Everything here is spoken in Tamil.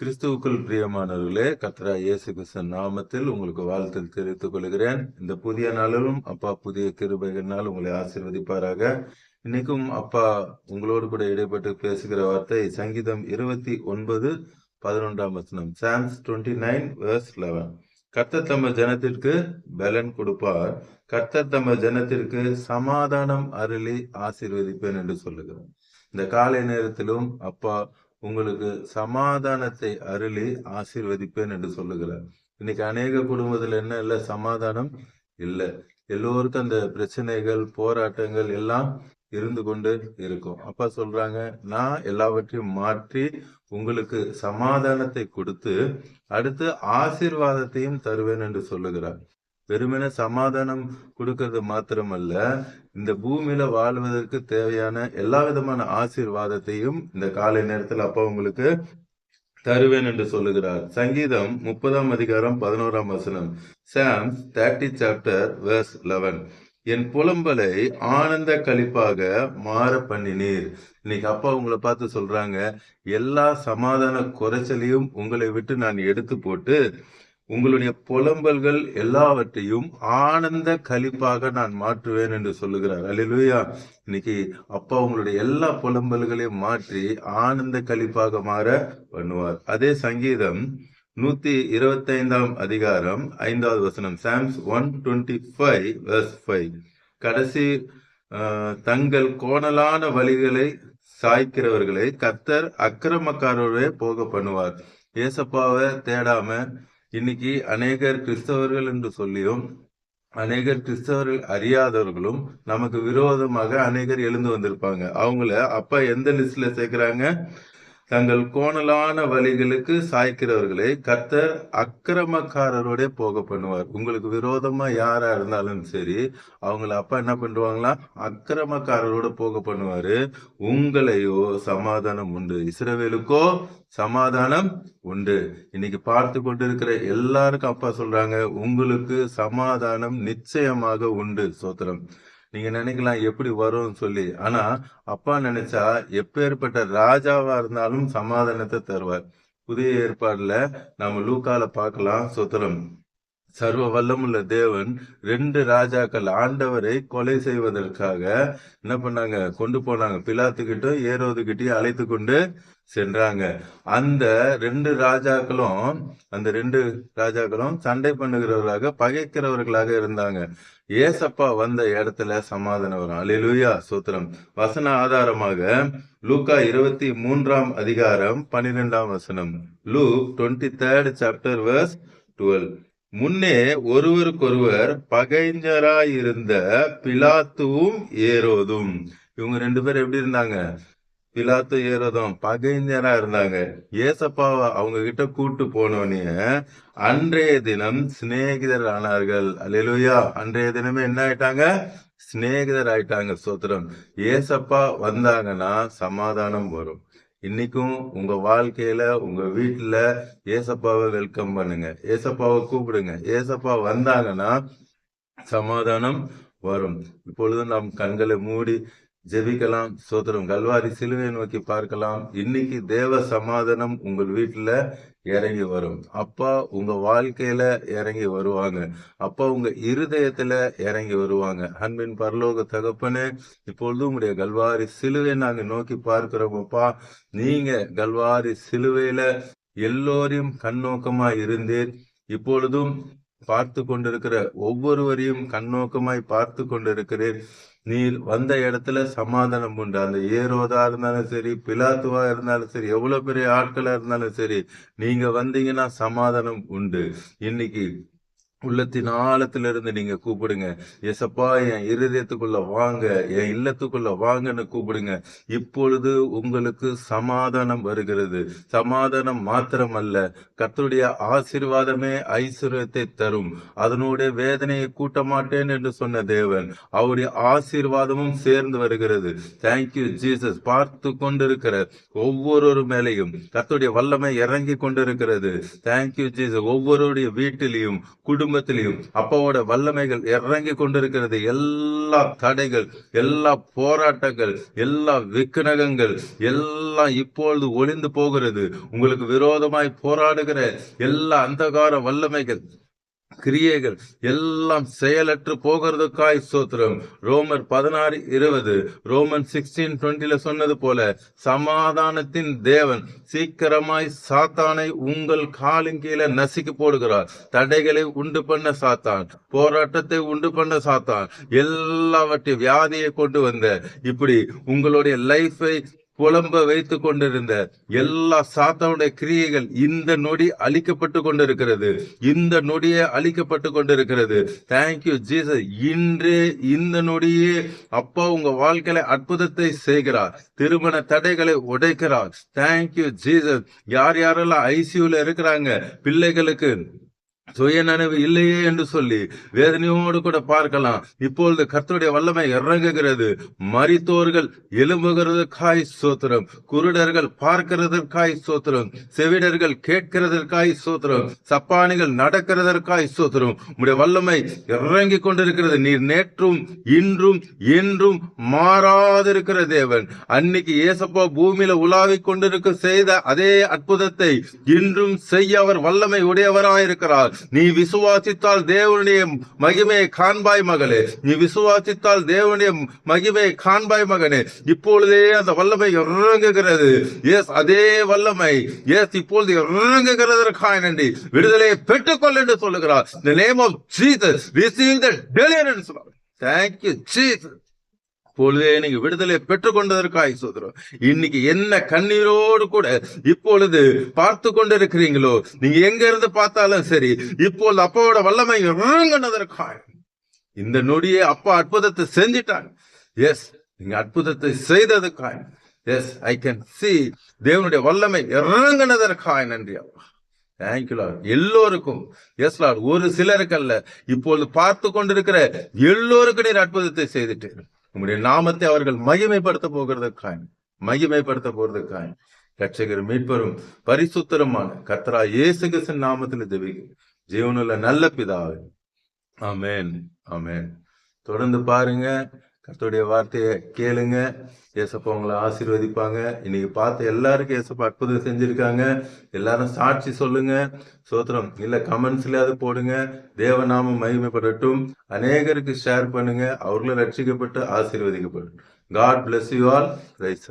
கிறிஸ்துவுக்குள் பிரியமானவர்களே கத்ரா இயேசு கிருஷ்ணன் நாமத்தில் உங்களுக்கு வாழ்த்தல் தெரிவித்துக் கொள்கிறேன். இந்த புதிய நாளிலும் அப்பா புதிய கிருபைகளால் உங்களை ஆசீர்வதிப்பாராக. இன்னைக்கும் அப்பா உங்களோடு கூட இடைப்பட்டு பேசுகிற வார்த்தை சங்கீதம் இருபத்தி ஒன்பது பதினொன்றாம் வசனம் Psalms twenty nine verse eleven கர்த்தர் தம்ம ஜனத்திற்கு பலன் கொடுப்பார். கர்த்தர் தம்ம ஜனத்திற்கு சமாதானம் அருளி ஆசீர்வதிப்பேன் என்று சொல்லுகிறேன் இந்த காலை நேரத்திலும் அப்பா உங்களுக்கு சமாதானத்தை அருளி ஆசீர்வதிப்பேன் என்று சொல்லுகிறார். இன்னைக்கு அநேக குடும்பத்தில் என்ன இல்லை? சமாதானம் இல்லை. எல்லோருக்கும் அந்த பிரச்சனைகள் போராட்டங்கள் எல்லாம் இருந்து கொண்டு இருக்கும். அப்பா சொல்றாங்க நான் எல்லாவற்றையும் மாற்றி உங்களுக்கு சமாதானத்தை கொடுத்து அடுத்து ஆசீர்வாதத்தையும் தருவேன் என்று சொல்லுகிறார். வெறுமனே சமாதானம் கொடுக்கறது மாத்திரமல்ல. இந்த பூமியில வாழ்வதற்கு தேவையான எல்லா விதமான ஆசீர்வாதத்தையும் இந்த காலை நேரத்தில் அப்பா உங்களுக்கு தருவேன் என்று சொல்லுகிறார். சங்கீதம் முப்பதாம் அதிகாரம் பதினோராம் வசனம். Psalms thirty chapter verse eleven. என் புலம்பலை ஆனந்த கழிப்பாக மாற பண்ணினீர். இன்னைக்கு அப்பா உங்களை பார்த்து சொல்றாங்க எல்லா சமாதான குறைச்சலையும் உங்களை விட்டு நான் எடுத்து போட்டு உங்களுடைய புலம்பல்கள் எல்லாவற்றையும் ஆனந்த கழிப்பாக நான் மாற்றுவேன் என்று சொல்லுகிறார். அல்லா இன்னைக்கு அப்பா உங்களுடைய எல்லா புலம்பல்களையும் மாற்றி ஆனந்த கழிப்பாக மாற பண்ணுவார். அதே சங்கீதம் நூத்தி இருபத்தைந்தாம் அதிகாரம் ஐந்தாவது வசனம் Psalms one twenty five five. கடைசி தங்கள் கோணலான வழிகளை சாய்க்கிறவர்களை கத்தர் அக்கிரமக்காரரே போக பண்ணுவார். ஏசப்பாவை தேடாம இன்னைக்கு அநேகர் கிறிஸ்தவர்கள் என்று சொல்லியும் அநேகர் கிறிஸ்தவர்கள் அறியாதவர்களும் நமக்கு விரோதமாக அநேகர் எழுந்து வந்திருப்பாங்க. அவங்கள அப்பா எந்த லிஸ்ட்ல சேர்க்கிறாங்க? தங்கள் கோணலான வழிகளுக்கு சாய்க்கிறவர்களை கர்த்தர் அக்கிரமக்காரரோட போக பண்ணுவார். உங்களுக்கு விரோதமா யாரா இருந்தாலும் சரி அவங்கள அப்பா என்ன பண்ணுவாங்களா? அக்கிரமக்காரரோட போக பண்ணுவாரு. உங்களையோ சமாதானம் உண்டு. இஸ்ரவேலுக்கோ சமாதானம் உண்டு. இன்னைக்கு பார்த்து கொண்டிருக்கிற எல்லாருக்கும் அப்பா சொல்றாங்க உங்களுக்கு சமாதானம் நிச்சயமாக உண்டு சோத்திரம். நீங்க நினைக்கலாம் எப்படி வரும்னு சொல்லி. ஆனா அப்பா நினைச்சா எப்பேற்பட்ட ராஜாவா இருந்தாலும் சமாதானத்தை தருவார். புதிய ஏற்பாடுல நாம லூக்கால பார்க்கலாம். சுத்திரம். சர்வ வல்லமுள்ள தேவன் ரெண்டு ராஜாக்கள் ஆண்டவரை கொலை செய்வதற்காக என்ன பண்ணாங்க? கொண்டு போனாங்க. பிலாத்துக்கிட்டும் ஏரோதுகிட்டையும் அழைத்து கொண்டு சென்றாங்க. அந்த ரெண்டு ராஜாக்களும் அந்த ரெண்டு ராஜாக்களும் சண்டை பண்ணுகிறவர்களாக பகைக்கிறவர்களாக இருந்தாங்க. ஏசப்பா வந்த இடத்துல சமாதானம் வரும். அலிலுயா சூத்திரம். வசன ஆதாரமாக லூக்கா இருபத்தி மூன்றாம் அதிகாரம் பன்னிரெண்டாம் வசனம். Luke twenty third chapter verse twelve முன்னே ஒருவருக்கொருவர் பகைஞராயிருந்த பிலாத்துவும் ஏரோதும். இவங்க ரெண்டு பேரும் எப்படி இருந்தாங்க? பிலாத்து ஏறதும் பகைஞரா இருந்தாங்க. ஏசப்பாவை அவங்க கிட்ட கூட்டு போனோடனே அன்றைய தினம் சிநேகிதர் ஆனார்கள் அல்லேலூயா. அன்றைய தினமே என்ன ஆயிட்டாங்க? சிநேகிதர் ஆயிட்டாங்க சோத்திரம். ஏசப்பா வந்தாங்கன்னா சமாதானம் வரும். இன்னைக்கும் உங்க வாழ்க்கையில உங்க வீட்டுல ஏசப்பாவை வெல்கம் பண்ணுங்க. ஏசப்பாவை கூப்பிடுங்க. ஏசப்பா வந்தாங்கன்னா சமாதானம் வரும். இப்பொழுது நாம் கண்களை மூடி ஜெபிக்கலாம். சோதரம் கல்வாரி சிலுவை நோக்கி பார்க்கலாம். இன்னைக்கு தேவ சமாதானம் உங்கள் வீட்டில் இறங்கி வரும். அப்பா உங்க வாழ்க்கையில இறங்கி வருவாங்க. அப்பா உங்க இருதயத்துல இறங்கி வருவாங்க. அன்பின் பரலோக தகப்பனே இப்பொழுது உங்களுடைய கல்வாரி சிலுவை நாங்க நோக்கி பார்க்கிறோமப்பா நீங்க கல்வாரி சிலுவையில எல்லோரையும் கண்ணோக்கமா இருந்தீர். இப்பொழுதும் பார்த்து கொண்டிருக்கிற ஒவ்வொருவரையும் கண்ணோக்கமாய் பார்த்து கொண்டிருக்கிறேன். நீர் வந்த இடத்துல சமாதானம் உண்டு. அந்த ஏரோதா இருந்தாலும் சரி பிலாத்துவா இருந்தாலும் சரி எவ்வளவு பெரிய ஆட்களா இருந்தாலும் சரி நீங்க வந்தீங்கன்னா சமாதானம் உண்டு. இன்னைக்கு உள்ளத்தின் ஆழத்திலிருந்து நீங்க கூப்பிடுங்க. எசப்பா என் இருதயத்துக்குள்ள வாங்க என் இல்லத்துக்குள்ள வாங்கன்னு கூப்பிடுங்க. இப்பொழுது உங்களுக்கு சமாதானம் வருகிறது. சமாதானம் மாத்திரம் அல்ல கத்துடைய ஆசீர்வாதமே ஐஸ்வர்யத்தை தரும். அதனுடைய வேதனையை கூட்ட மாட்டேன் என்று சொன்ன தேவன் அவருடைய ஆசீர்வாதமும் சேர்ந்து வருகிறது. தேங்க்யூ ஜீசஸ் பார்த்து கொண்டிருக்கிற ஒவ்வொரு மேலையும் கத்துடைய வல்லமை இறங்கி கொண்டிருக்கிறது. தேங்க்யூ ஜீசஸ் ஒவ்வொருடைய வீட்டிலையும் குடும்ப குடும்பத்திலையும் அப்பாவோட வல்லமைகள் இறங்கி கொண்டிருக்கிறது. எல்லா தடைகள் எல்லா போராட்டங்கள் எல்லா விக்கிரகங்கள் எல்லாம் இப்பொழுது ஒளிந்து போகிறது. உங்களுக்கு விரோதமாய் போராடுகிற எல்லா அந்தகார வல்லமைகள் கிரியைகள் எல்லாம் செயலற்று போகிறதுக்காய் சோத்திரம் ரோமர் பதினாறு இருபது. ரோமன் சிக்ஸ்டீன் டுவெண்ட்டில சொன்னது போல சமாதானத்தின் தேவன் சீக்கிரமாய் சாத்தானை உங்கள் காலின் கீழே நசுக்கி போடுகிறார். தடைகளை உண்டு பண்ண சாத்தான் போராட்டத்தை உண்டு பண்ண சாத்தான் எல்லாவற்றையும் வியாதியை கொண்டு வந்த இப்படி உங்களுடைய லைஃபை குழம்ப வைத்து கொண்டிருந்த எல்லா சாத்தானுடைய கிரியைகள் இந்த நொடி அழிக்கப்பட்டு கொண்டிருக்கிறது. இந்த நொடியே அழிக்கப்பட்டு கொண்டிருக்கிறது. தேங்க்யூ ஜீசஸ் இன்றே இந்த நொடியே அப்பா உங்க வாழ்க்கையில அற்புதத்தை செய்கிறார். திருமண தடைகளை உடைக்கிறார். தேங்க்யூ ஜீசஸ் யார் யாரெல்லாம் ஐசியூல இருக்கிறாங்க? பிள்ளைகளுக்கு சுய நினைவு இல்லையே என்று சொல்லி வேதனையோடு கூட பார்க்கலாம். இப்பொழுது கர்த்தருடைய வல்லமை இறங்குகிறது. மரித்தோர்கள் எழும்புகிறதற்காய் சோத்திரம் குருடர்கள் பார்க்கிறதற்காய் சோத்திரம் செவிடர்கள் கேட்கிறதற்காய் சோத்திரம் சப்பானிகள் நடக்கிறதற்காய் சோத்திரம். உடைய வல்லமை இறங்கி கொண்டிருக்கிறது. நீர் நேற்றும் இன்றும் என்றும் மாறாதிருக்கிற தேவன். அன்னைக்கு ஏசப்பா பூமியில உலாவிக் கொண்டிருக்க செய்த அதே அற்புதத்தை இன்றும் செய்ய அவர் வல்லமை உடையவராயிருக்கிறார். நீ விசுவாசித்தால் தேவனுடைய மகிமையை காண்பாய் மகளே. நீ விசுவாசித்தால் தேவனுடைய மகிமையை காண்பாய் மகனே. இப்பொழுதே அந்த வல்லமை இறங்குகிறது. எஸ் அதே வல்லமை எஸ் இப்பொழுது இறங்குகிறதற்காக நன்றி. விடுதலையை பெற்றுக்கொள் என்று சொல்லுகிறார். The name of Jesus receive the deliverance thank அப்பொழுதே இப்பொழுதே நீங்க விடுதலை பெற்றுக்கொண்டதற்காய் சோதரம் இன்னைக்கு என்ன கண்ணீரோடு கூட இப்பொழுது பார்த்து கொண்டிருக்கிறீங்களோ? நீங்க எங்க இருந்து பார்த்தாலும் சரி இப்பொழுது அப்பாவோட வல்லமை இறங்கினதற்காக இந்த நொடியே அப்பா அற்புதத்தை செஞ்சிட்டாங்க எஸ் நீங்க அற்புதத்தை செய்ததுக்காக எஸ் ஐ கேன் சி தேவனுடைய வல்லமை இறங்கினதற்காக நன்றி அப்பா. தேங்க்யூ லார்ட் எல்லோருக்கும் எஸ் லார்ட் ஒரு சிலருக்கல்ல இப்பொழுது பார்த்து கொண்டிருக்கிற எல்லோருக்கும் நீர் அற்புதத்தை செய்துட்டு உங்களுடைய நாமத்தை அவர்கள் மகிமைப்படுத்த போகிறதுக்காய் மகிமைப்படுத்த போகிறதுக்காய் ரட்சகர் மீட்பரும் பரிசுத்தரமான கத்ரா இயேசு கிருஷ்ணன் நாமத்தில் ஜெபிக்கும் ஜீவனுள்ள நல்ல பிதாவே. ஆமென். அமேன் தொடர்ந்து பாருங்க. கர்த்தருடைய வார்த்தையை கேளுங்க. ஏசப்பா உங்களை ஆசீர்வதிப்பாங்க. இன்னைக்கு பார்த்த எல்லாருக்கும் ஏசப்பா அற்புதம் செஞ்சுருக்காங்க. எல்லாரும் சாட்சி சொல்லுங்க. சோத்திரம் இல்லை கமெண்ட்ஸ்லயாவது போடுங்க. தேவநாமம் மகிமைப்படட்டும். அநேகருக்கு ஷேர் பண்ணுங்க. அவர்களும் ரட்சிக்கப்பட்டு ஆசீர்வதிக்கப்படும் God bless you all rise